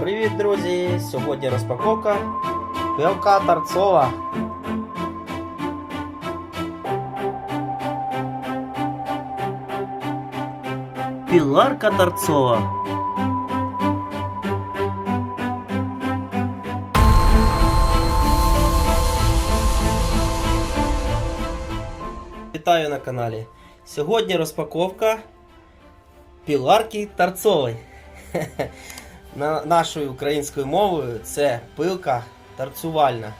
Привіт, друзі! Сьогодні розпаковка пилка Тарцова. Піларка Тарцова. Вітаю на каналі. Сьогодні розпаковка піларки Тарцової. На нашою українською мовою це пилка тарцювальна.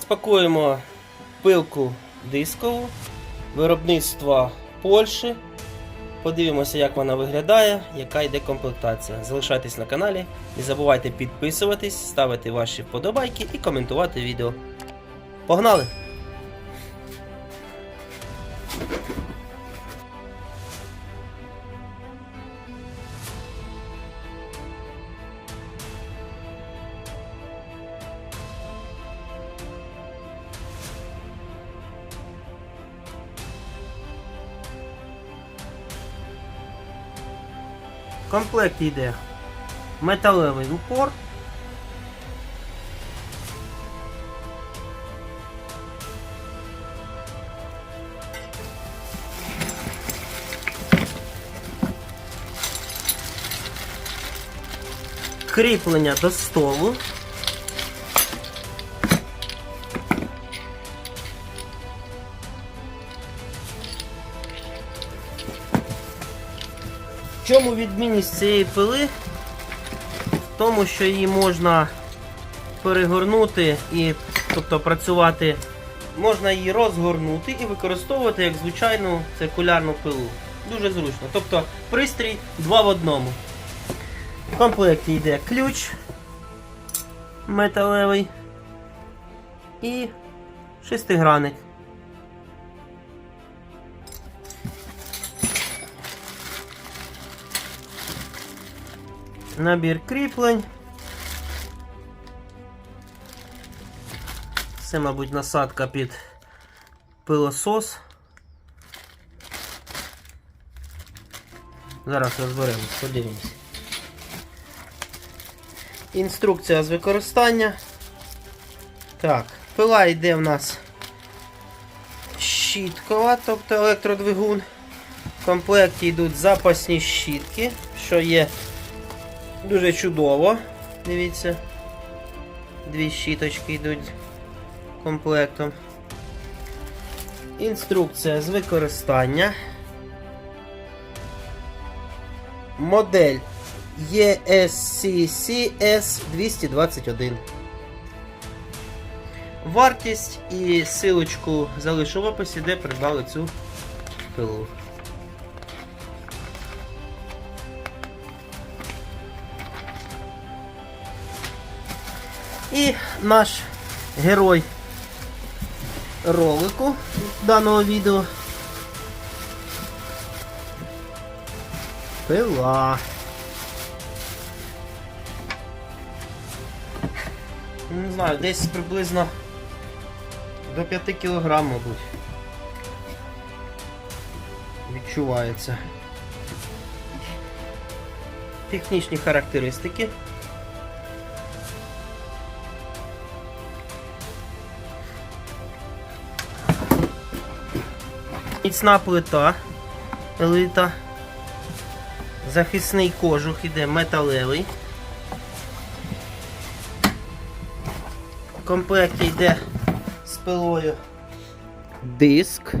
Спакуємо пилку дискову, виробництво Польщі. Подивимося, як вона виглядає, яка йде комплектація. Залишайтесь на каналі, не забувайте підписуватись, ставити ваші вподобайки і коментувати відео. Погнали! В комплекті йде металевий упор. Кріплення до столу. В чому відмінність цієї пили? В тому, що її можна перегорнути і тобто працювати, можна її розгорнути і використовувати як звичайну циркулярну пилу. Дуже зручно. Тобто пристрій два в одному. В комплекті йде ключ металевий і шестигранник. Набір кріплень. Це, мабуть, насадка під пилосос. Зараз розберемось, подивимось. Інструкція з використання. Так, пила йде в нас щіткова, тобто електродвигун. В комплекті йдуть запасні щітки, що є Дуже чудово. Дивіться. Дві щіточки йдуть комплектом. Інструкція з використання. Модель ESCCS 221. Вартість і силочку залишу в описі, де придбали цю пилу. І наш герой ролику даного відео. Пила. Не знаю, десь приблизно до 5 кг, мабуть. Відчувається. Технічні характеристики. Міцна плита, елита. Захисний кожух іде металевий. В комплекті йде з пилою диск.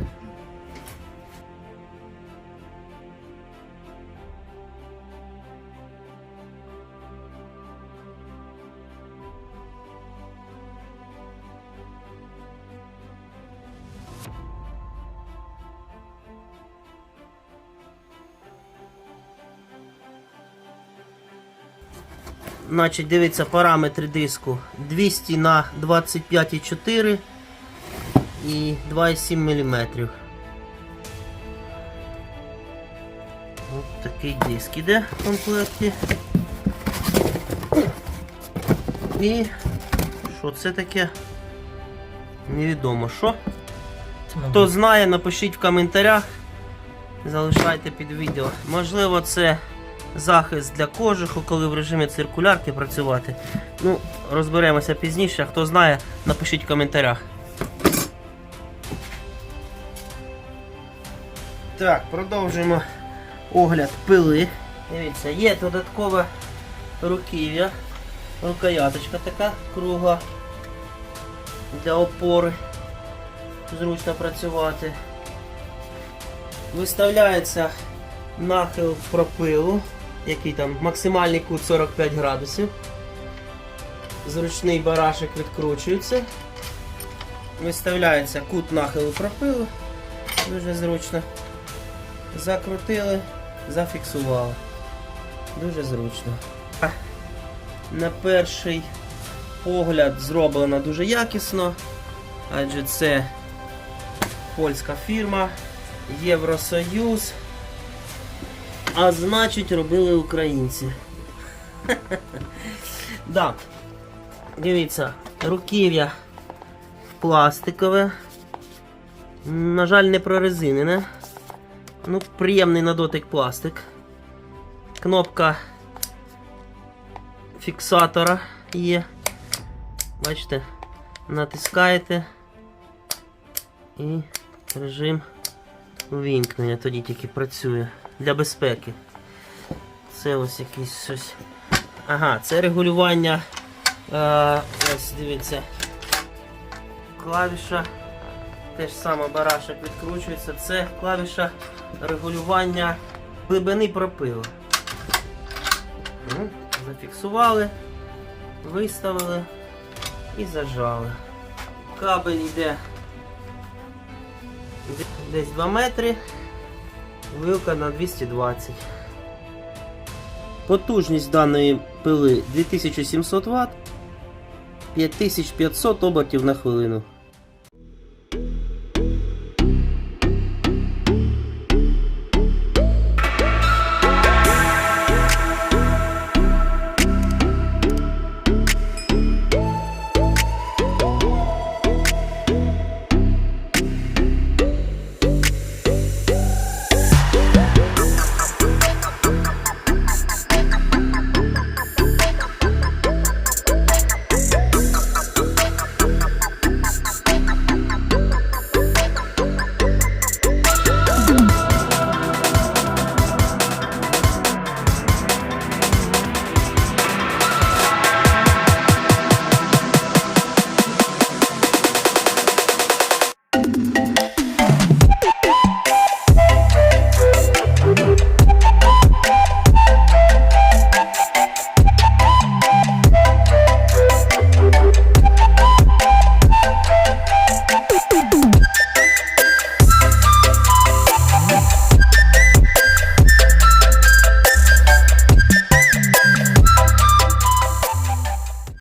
Значить, дивіться, параметри диску 200 на 25,4 і 2,7 мм. Ось такий диск іде в комплекті. І що це таке? Невідомо що. Хто знає, напишіть в коментарях. Залишайте під відео. Можливо, це захист для кожуху, коли в режимі циркулярки працювати. Ну, розберемося пізніше. Хто знає, напишіть в коментарях. Так, продовжуємо огляд пили. Дивіться, є додаткове руків'я, рукояточка така кругла для опори. Зручно працювати. Виставляється нахил пропилу, який там максимальний кут 45 градусів. Зручний барашек відкручується. Виставляється кут нахилу пропилу. Дуже зручно. Закрутили, зафіксували. Дуже зручно. На перший погляд зроблено дуже якісно, адже це польська фірма, Євросоюз. А значить робили українці. да. Дивіться, руків'я пластикове. На жаль, не прорезинене. Ну, приємний на дотик пластик. Кнопка фіксатора є. Бачите, натискаєте і режим увімкнення тоді тільки працює для безпеки. Це ось якийсь щось. Ага, це регулювання. Е, ось дивіться. Клавіша. Те ж саме барашек відкручується. Це клавіша регулювання глибини пропилу. Ну, Зафіксували, виставили і зажали. Кабель йде десь 2 метри, вилка на 220. Потужність даної пили 2700 Вт, 5500 обертів на хвилину.